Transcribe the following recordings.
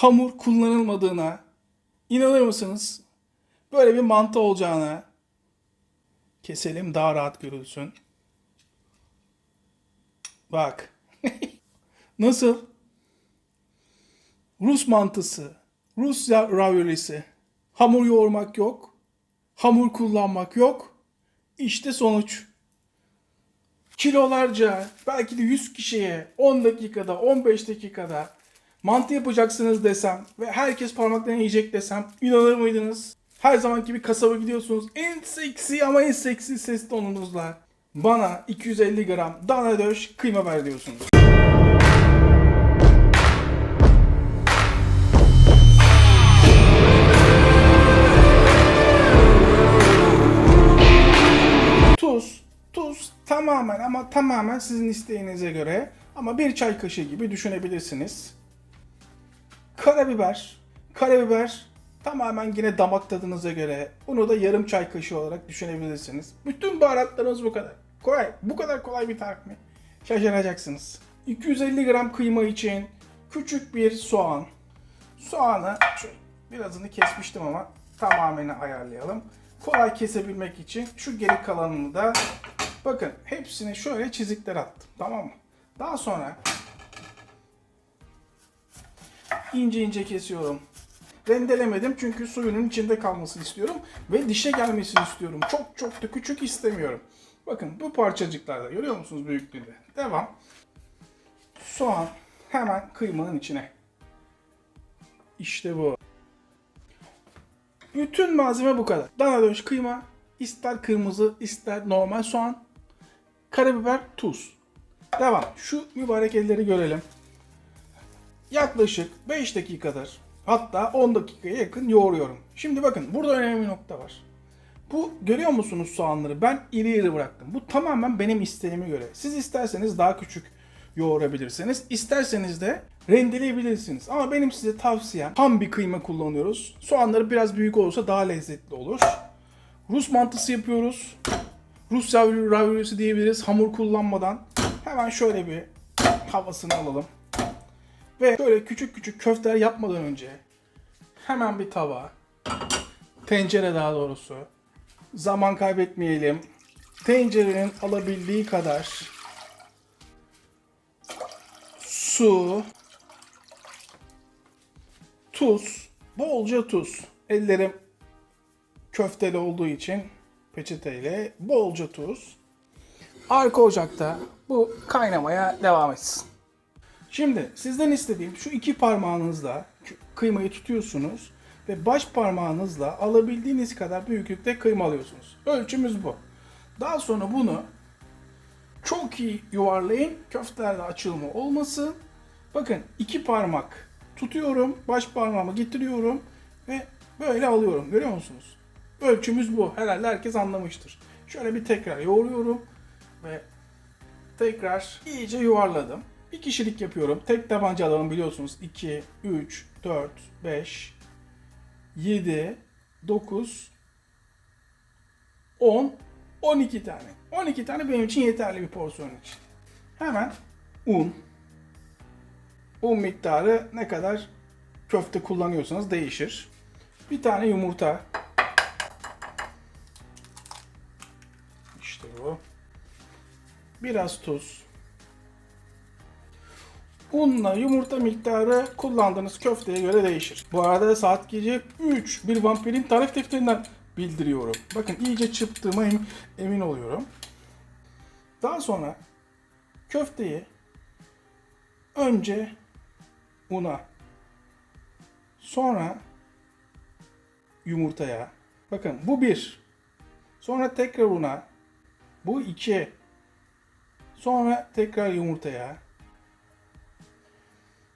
hamur kullanılmadığına inanır mısınız? Böyle bir mantı olacağına keselim daha rahat görülsün. Bak. Nasıl? Rus mantısı, Rus raviolisi. Hamur yoğurmak yok. Hamur kullanmak yok. İşte sonuç. Kilolarca, belki de 100 kişiye 10 dakikada, 15 dakikada mantı yapacaksınız desem ve herkes parmaklarını yiyecek desem inanır mıydınız? Her zamanki gibi kasaba gidiyorsunuz. En seksi ama en seksi ses tonunuzla bana 250 gram dana döş kıyma ver diyorsunuz. Tuz. Tuz tamamen ama tamamen sizin isteğinize göre ama bir çay kaşığı gibi düşünebilirsiniz. Karabiber. Karabiber tamamen yine damak tadınıza göre. Bunu da yarım çay kaşığı olarak düşünebilirsiniz. Bütün baharatlarımız bu kadar. Kolay. Bu kadar kolay bir tarif mi? Şaşıracaksınız. 250 gram kıyma için küçük bir soğan. Soğanı şöyle birazını kesmiştim ama tamamen ayarlayalım. Kolay kesebilmek için şu geri kalanını da bakın hepsini şöyle çizikler attım. Tamam mı? Daha sonra ince ince kesiyorum. Rendelemedim çünkü suyunun içinde kalmasını istiyorum ve dişe gelmesini istiyorum. Çok çok da küçük istemiyorum. Bakın bu parçacıklarda görüyor musunuz büyüklüğünde? Devam. Soğan hemen kıymanın içine. İşte bu. Bütün malzeme bu kadar. Dana döş kıyma, ister kırmızı, ister normal soğan, karabiber, tuz. Devam. Şu mübarek elleri görelim. Yaklaşık 5 dakikadır hatta 10 dakikaya yakın yoğuruyorum. Şimdi bakın burada önemli bir nokta var. Bu görüyor musunuz soğanları? Ben iri iri bıraktım. Bu tamamen benim isteğime göre. Siz isterseniz daha küçük yoğurabilirsiniz. İsterseniz de rendeleyebilirsiniz. Ama benim size tavsiyem tam bir kıyma kullanıyoruz. Soğanları biraz büyük olursa daha lezzetli olur. Rus mantısı yapıyoruz. Rus ravioli- raviolisi diyebiliriz hamur kullanmadan. Hemen şöyle bir havasını alalım. Ve şöyle küçük küçük köfteler yapmadan önce hemen bir tava, tencere daha doğrusu. Zaman kaybetmeyelim. Tencerenin alabildiği kadar su, tuz, bolca tuz. Ellerim köfteli olduğu için peçeteyle bolca tuz. Arka ocakta bu kaynamaya devam etsin. Şimdi sizden istediğim şu iki parmağınızla kı- kıymayı tutuyorsunuz ve baş parmağınızla alabildiğiniz kadar büyüklükte kıyma alıyorsunuz. Ölçümüz bu. Daha sonra bunu çok iyi yuvarlayın. Köftelerde açılma olmasın. Bakın iki parmak tutuyorum. Baş parmağımı getiriyorum ve böyle alıyorum. Görüyor musunuz? Ölçümüz bu. Herhalde herkes anlamıştır. Şöyle bir tekrar yoğuruyorum ve tekrar iyice yuvarladım. Bir kişilik yapıyorum. Tek tabanca alalım biliyorsunuz. 2, 3, 4, 5, 7, 9, 10, 12 tane. 12 tane benim için yeterli bir porsiyon için. Hemen un. Un miktarı ne kadar köfte kullanıyorsanız değişir. Bir tane yumurta. İşte bu. Biraz tuz. Unla yumurta miktarı kullandığınız köfteye göre değişir. Bu arada saat gece 3 bir vampirin tarif defterinden bildiriyorum. Bakın iyice çıktığıma em- emin oluyorum. Daha sonra köfteyi önce una sonra yumurtaya bakın bu bir sonra tekrar una bu iki sonra tekrar yumurtaya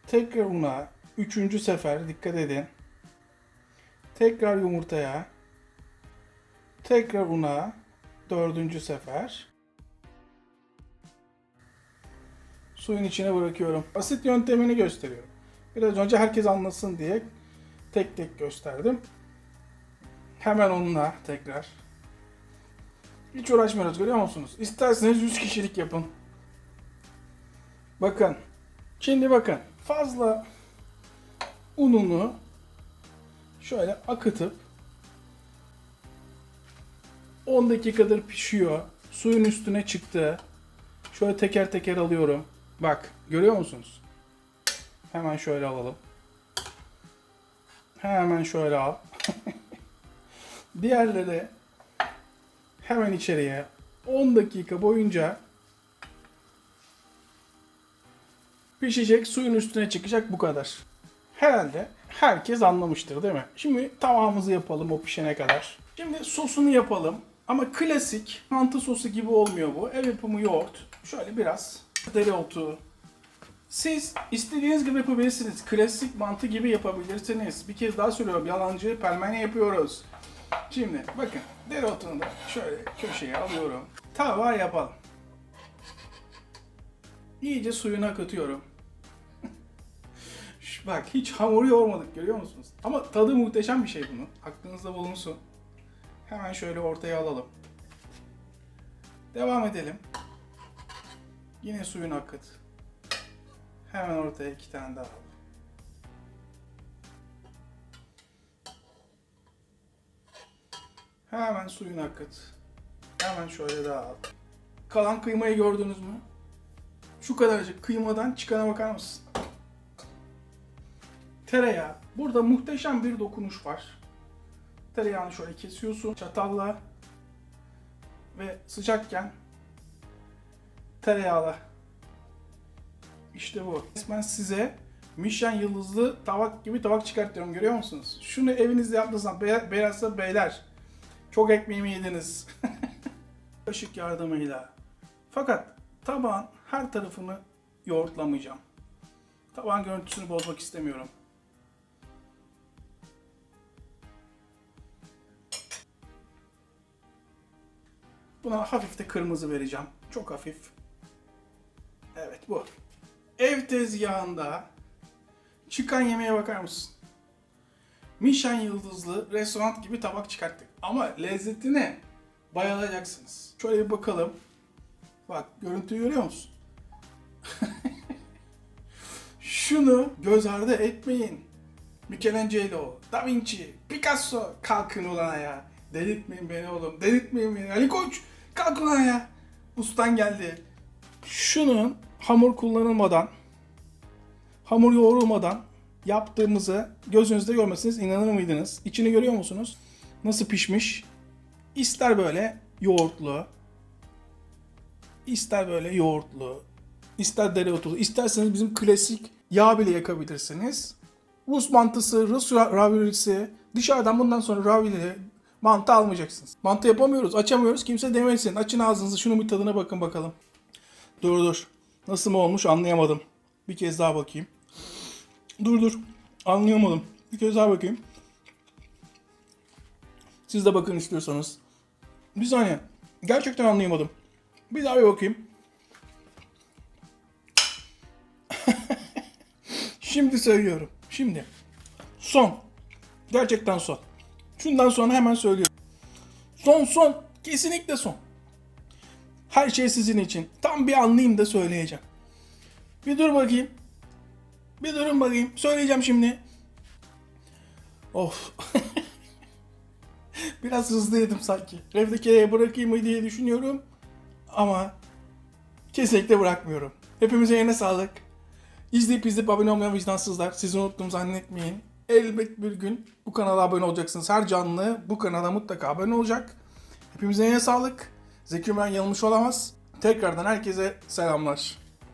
tekrar una üçüncü sefer dikkat edin tekrar yumurtaya tekrar una dördüncü sefer suyun içine bırakıyorum. Basit yöntemini gösteriyorum. Biraz önce herkes anlasın diye tek tek gösterdim. Hemen onunla tekrar. Hiç uğraşmıyoruz görüyor musunuz? İsterseniz 100 kişilik yapın. Bakın. Şimdi bakın. Fazla ununu şöyle akıtıp 10 dakikadır pişiyor. Suyun üstüne çıktı. Şöyle teker teker alıyorum. Bak görüyor musunuz? Hemen şöyle alalım. Hemen şöyle al. Diğerleri hemen içeriye 10 dakika boyunca pişecek, suyun üstüne çıkacak bu kadar. Herhalde herkes anlamıştır değil mi? Şimdi tavamızı yapalım o pişene kadar. Şimdi sosunu yapalım. Ama klasik mantı sosu gibi olmuyor bu. Ev yapımı yoğurt. Şöyle biraz dereotu. Siz istediğiniz gibi yapabilirsiniz. Klasik mantı gibi yapabilirsiniz. Bir kez daha söylüyorum. Yalancı pelmeni yapıyoruz. Şimdi bakın dereotunu da şöyle köşeye alıyorum. Tava yapalım. İyice suyunu akıtıyorum. Bak hiç hamuru yoğurmadık görüyor musunuz? Ama tadı muhteşem bir şey bunun. Aklınızda bulunsun. Hemen şöyle ortaya alalım. Devam edelim. Yine suyunu akıt. Hemen ortaya iki tane daha al. Hemen suyunu akıt. Hemen şöyle daha al. Kalan kıymayı gördünüz mü? Şu kadarcık kıymadan çıkana bakar mısın? Tereyağı. Burada muhteşem bir dokunuş var. Tereyağını şöyle kesiyorsun çatalla ve sıcakken tereyağla. İşte bu. Resmen size Michelin yıldızlı tabak gibi tabak çıkartıyorum görüyor musunuz? Şunu evinizde yaptığınızda be beyazsa beyler çok ekmeğimi yediniz. Kaşık yardımıyla. Fakat tabağın her tarafını yoğurtlamayacağım. Tabağın görüntüsünü bozmak istemiyorum. Buna hafif de kırmızı vereceğim. Çok hafif. Evet bu. Ev tezgahında çıkan yemeğe bakar mısın? Michelin yıldızlı restoran gibi tabak çıkarttık. Ama lezzetine bayılacaksınız. Şöyle bir bakalım. Bak görüntüyü görüyor musun? Şunu göz ardı etmeyin. Michelangelo, Da Vinci, Picasso kalkın ulan ayağa. Delirtmeyin beni oğlum. Delirtmeyin beni. Ali Koç kalk ulan ayağa. Ustan geldi. Şunun hamur kullanılmadan, hamur yoğrulmadan yaptığımızı gözünüzde görmesiniz inanır mıydınız? İçini görüyor musunuz? Nasıl pişmiş? İster böyle yoğurtlu, ister böyle yoğurtlu, ister dereotlu, isterseniz bizim klasik yağ bile yakabilirsiniz. Rus mantısı, Rus ra- raviolisi, dışarıdan bundan sonra ravioli mantı almayacaksınız. Mantı yapamıyoruz, açamıyoruz. Kimse demesin. Açın ağzınızı, şunun bir tadına bakın bakalım. Dur dur. Nasıl mı olmuş anlayamadım. Bir kez daha bakayım. Dur dur. Anlayamadım. Bir kez daha bakayım. Siz de bakın istiyorsanız. Bir saniye. Gerçekten anlayamadım. Bir daha bir bakayım. Şimdi söylüyorum. Şimdi. Son. Gerçekten son. Şundan sonra hemen söylüyorum. Son son. Kesinlikle son. Her şey sizin için. Tam bir anlayayım da söyleyeceğim. Bir dur bakayım. Bir durun bakayım. Söyleyeceğim şimdi. Of. Biraz hızlıydım sanki. Revdeke'ye bırakayım mı diye düşünüyorum. Ama kesinlikle bırakmıyorum. Hepimize yerine sağlık. İzleyip izleyip abone olmayan vicdansızlar. Sizi unuttum zannetmeyin. Elbet bir gün bu kanala abone olacaksınız. Her canlı bu kanala mutlaka abone olacak. Hepimize yerine sağlık. Zeki Ömer yanılmış olamaz. Tekrardan herkese selamlar.